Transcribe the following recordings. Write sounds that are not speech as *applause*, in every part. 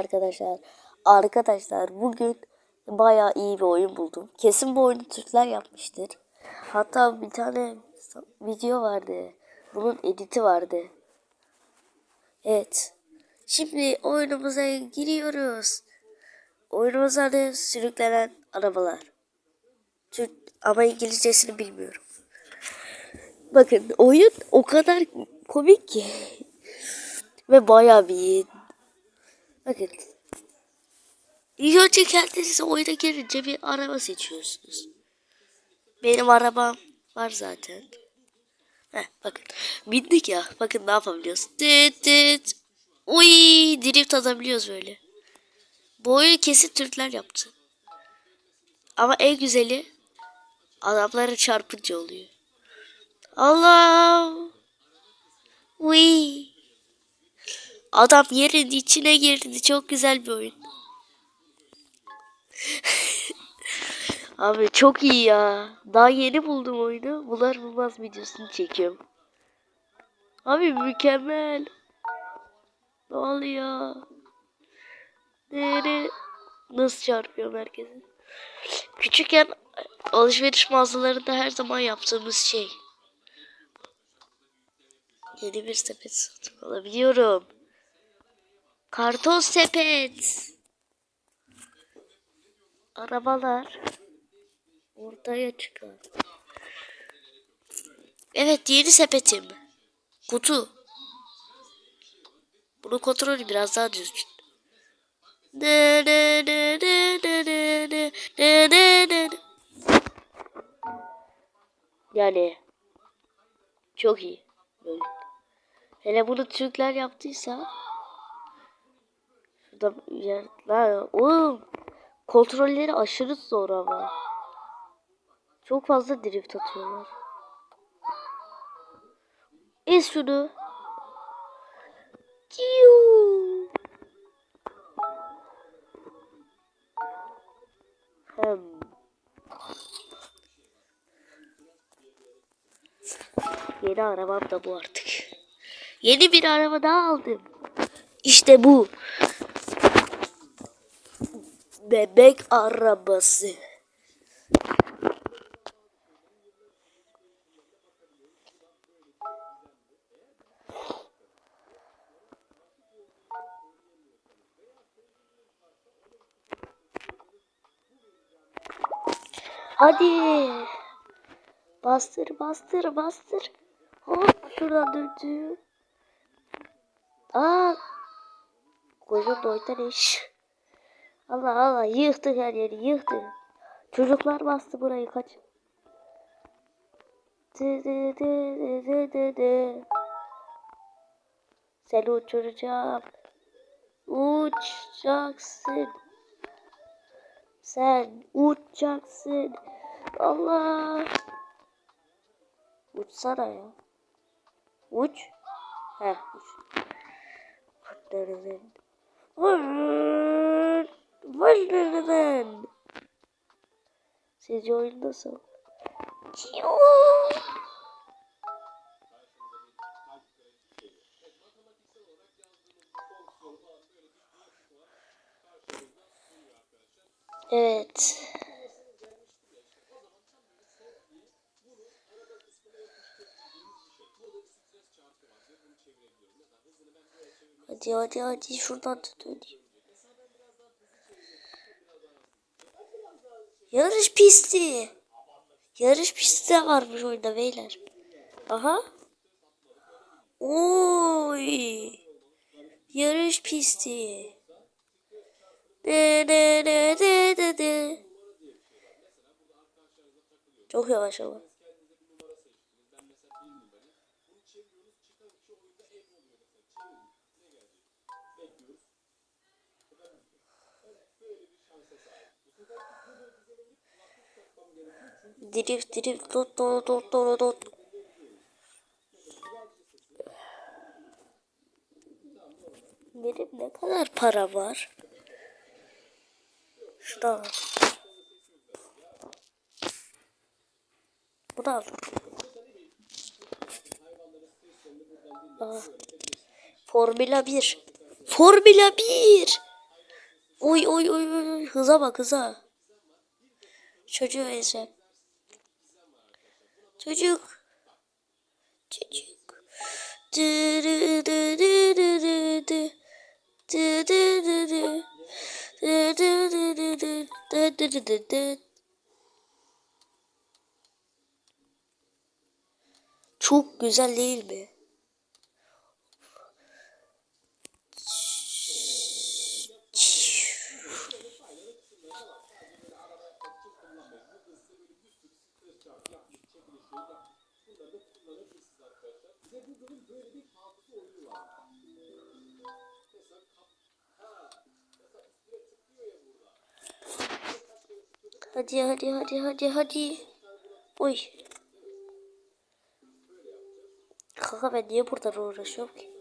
Arkadaşlar, arkadaşlar bugün bayağı iyi bir oyun buldum. Kesin bu oyunu Türkler yapmıştır. Hatta bir tane video vardı. Bunun editi vardı. Evet. Şimdi oyunumuza giriyoruz. Oyunumuz adı sürüklenen arabalar. Türk ama İngilizcesini bilmiyorum. Bakın oyun o kadar komik ki. *laughs* Ve bayağı bir. Bakın. İlk önce kendinize oyuna girince bir araba seçiyorsunuz. Benim arabam var zaten. Heh, bakın. Bindik ya. Bakın ne yapabiliyoruz. Dıt dıt. Uy, drift atabiliyoruz böyle. Bu oyunu kesin Türkler yaptı. Ama en güzeli adamlara çarpınca oluyor. Allah. Uy. Adam yerin içine girdi. Çok güzel bir oyun. *laughs* Abi çok iyi ya. Daha yeni buldum oyunu. Bular bulmaz videosunu çekiyorum. Abi mükemmel. Ne oluyor? Nere? Nasıl çarpıyor herkese? Küçükken alışveriş mağazalarında her zaman yaptığımız şey. Yeni bir sepet satın alabiliyorum. Karton sepet. Arabalar ortaya çıkar. Evet yeni sepetim. Kutu. Bunu kontrolü biraz daha düzgün. Yani çok iyi. Böyle. Hele bunu Türkler yaptıysa Şurada yer lan oğlum kontrolleri aşırı zor ama. Çok fazla drift atıyorlar. Ez şunu. Kiu. Hem. Yeni arabam da bu artık. Yeni bir araba daha aldım. İşte bu. Bebek arabası. Hadi. Bastır bastır bastır. Hop şuradan döndü. Aa. Koyun doytan iş. Allah Allah yıktık her yeri yıktık. Çocuklar bastı burayı kaç. Dı dı dı dı dı. Seni uçuracağım. Uçacaksın. Sen uçacaksın. Allah. Uçsana ya. Uç. Heh uç. Kurtlarının. Vur. Vurlarının. Sizce oyun nasıl? Evet. Hadi hadi hadi şuradan tut Yarış pisti. Yarış pisti de varmış oyunda beyler. Aha. Oy. Yarış pisti. De de de de de de. Çok yavaş ama. Drift drift dot dot dot dot dot. Benim ne kadar para var? Şurada var. Bunu al. Aa. Formula 1. Formula 1. Oy oy oy oy oy. Hıza bak hıza. Çocuğu ezeceğim. Dı. Dı dı dı dı dı. Çok güzel değil mi? Hadi hadi hadi hadi hadi. Oy. Kanka ben niye buradan uğraşıyorum ki?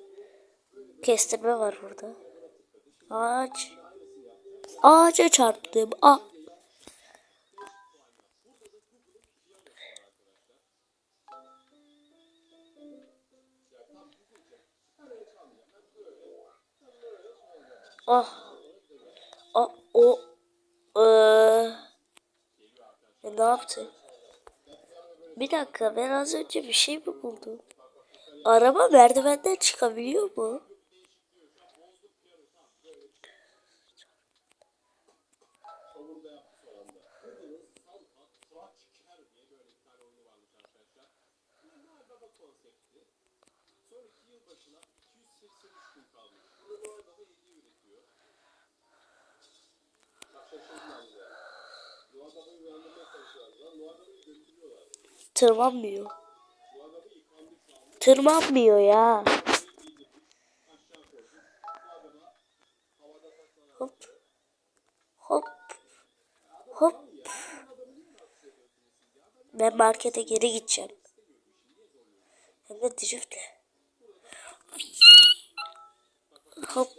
Kestirme var burada. Ağaç. Ağaca çarptım. Ah. Ah. Ah o. Eee. Ne yaptı? Bir dakika ben az önce bir şey mi buldum? Araba merdivenden çıkabiliyor mu? Tırmanmıyor. Tırmanmıyor ya. Hop. Hop. Hop. Ben markete geri gideceğim. Hem de driftle. Hop.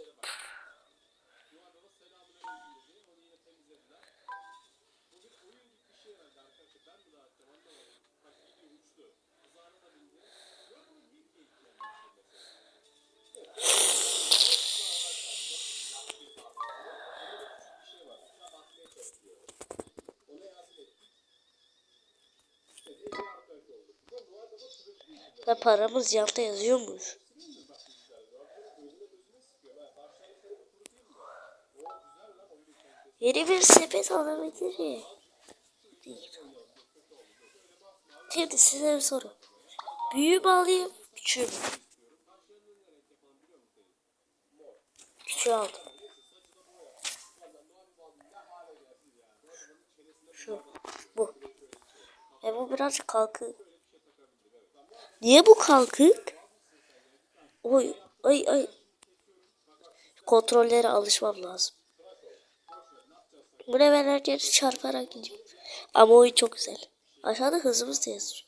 Ve paramız yanda yazıyormuş. Yeni bir sepet alabilirim. Şimdi size bir soru. Büyüğü mü alayım, küçüğü mü? Küçüğü aldım. Şu, bu. E bu birazcık kalkık. Niye bu kalkık? Oy, ay ay. Kontrollere alışmam lazım. Buraya ben her yeri çarparak gidiyorum. Ama oyun çok güzel. Aşağıda hızımız da yazıyor.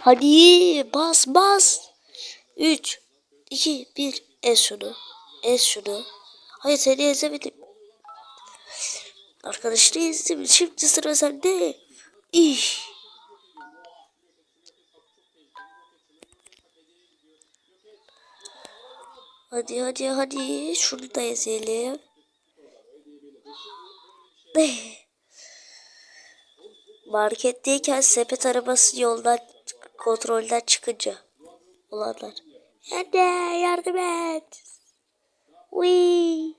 Hadi bas bas. 3, 2, 1. Ez şunu. Ez şunu. Hayır seni ezemedim. Arkadaşını ezdim. Şimdi sıra sende. İş. Hadi hadi hadi. Şunu da ezelim. Marketteyken sepet arabası yoldan kontrolden çıkınca olanlar. Anne yardım et. Uy.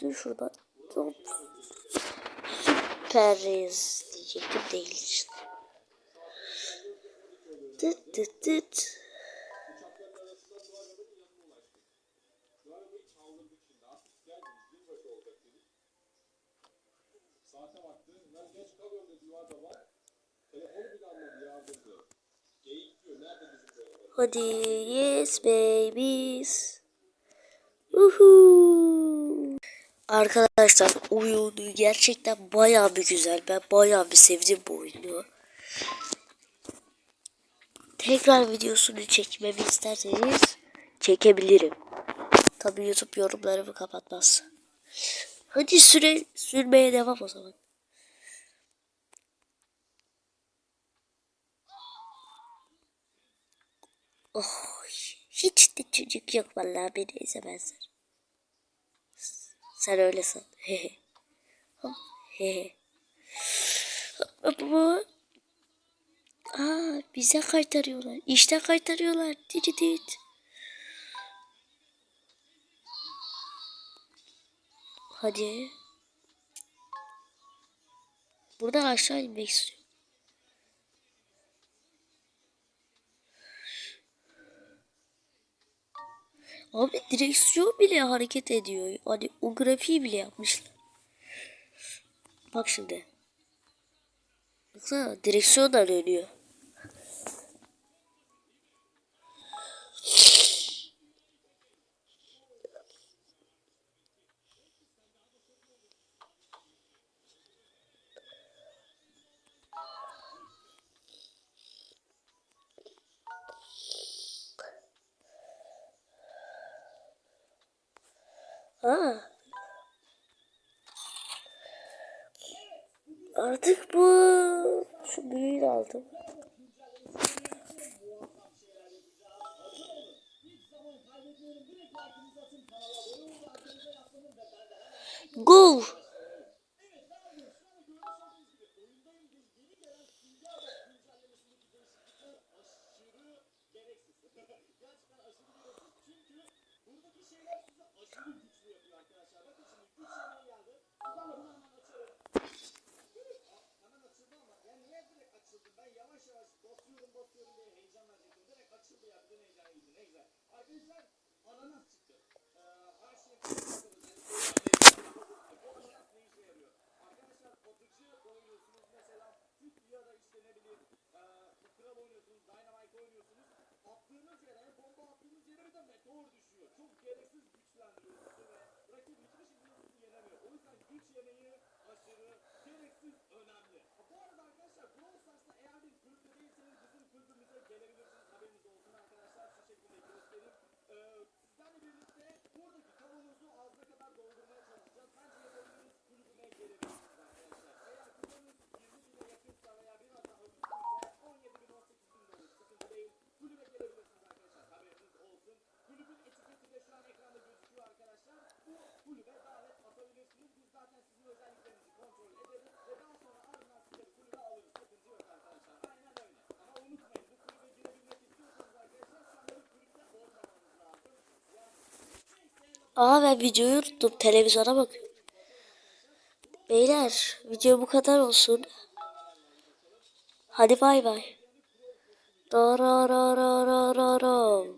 Dur şuradan. Hop. Süperiz diyecektim değil işte. Tıt tıt tıt. Hadi yes babies. Uhu. Arkadaşlar oyunu gerçekten bayağı bir güzel. Ben bayağı bir sevdim bu oyunu. Tekrar videosunu çekmemi isterseniz çekebilirim. Tabi YouTube yorumlarımı kapatmaz. Hadi süre sürmeye devam o zaman. Oh, hiç de çocuk yok vallahi beni ezemezler. Sen öyle san. Hehe. Hehe. Bu Aa, bize kaytarıyorlar. İşte kaytarıyorlar. Diri dit. Hadi. Buradan aşağı inmek istiyorum. Abi direksiyon bile hareket ediyor. Hani o grafiği bile yapmışlar. Bak şimdi. Baksana direksiyon da dönüyor. Ha. Artık bu şu büyüğü aldım. Ben yavaş yavaş basıyorum basıyorum diye heyecan verecektim. Direkt açıldı ya. Bir de heyecanıydı. Ne güzel. Arkadaşlar Aa ben videoyu unuttum. Televizyona bakıyorum. Beyler video bu kadar olsun. Hadi bay bay. Da ra ra ra ra ra